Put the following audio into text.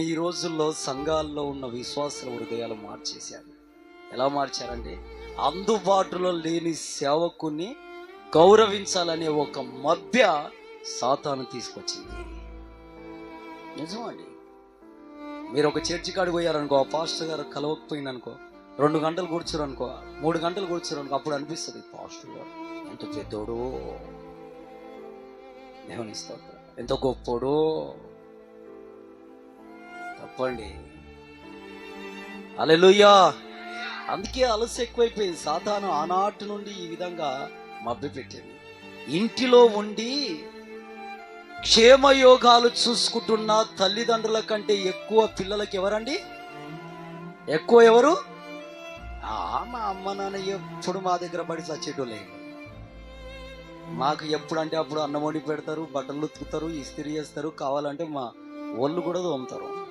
ఈ రోజుల్లో సంఘాల్లో ఉన్న విశ్వాసుల హృదయాలు మార్చేశారు. ఎలా మార్చారంటే అందుబాటులో లేని సేవకుని గౌరవించాలనే ఒక మధ్య సాతాను తీసుకొచ్చింది. నిజమండి. మీరు ఒక చర్చి కాడికి పోయారనుకో ఆ పాస్టర్ గారు కలవకపోయిందనుకో రెండు గంటలు కూర్చోరనుకో మూడు గంటలు కూర్చోరనుకో అప్పుడు అనిపిస్తుంది పాస్టర్ గారు ఎంత పెద్దోడు దేవుని ఎంత గొప్పోడు చెప్పండి. అలెలుయ్యా అందుకే అలస ఎక్కువైపోయింది. సాధారణ ఆనాటి నుండి ఈ విధంగా మభ్య పెట్టింది. ఇంటిలో ఉండి క్షేమయోగాలు చూసుకుంటున్న తల్లిదండ్రుల కంటే ఎక్కువ పిల్లలకి ఎవరండి? ఎక్కువ ఎవరు? ఆ, మా అమ్మ నాన్న ఎప్పుడు మా దగ్గర పడి చచ్చేటోళ్ళే. మాకు ఎప్పుడంటే అప్పుడు అన్నం వండి పెడతారు బట్టలు ఉతుకుతారు ఇస్త్రీ చేస్తారు. కావాలంటే మా ఒళ్ళు కూడా తోముతారు.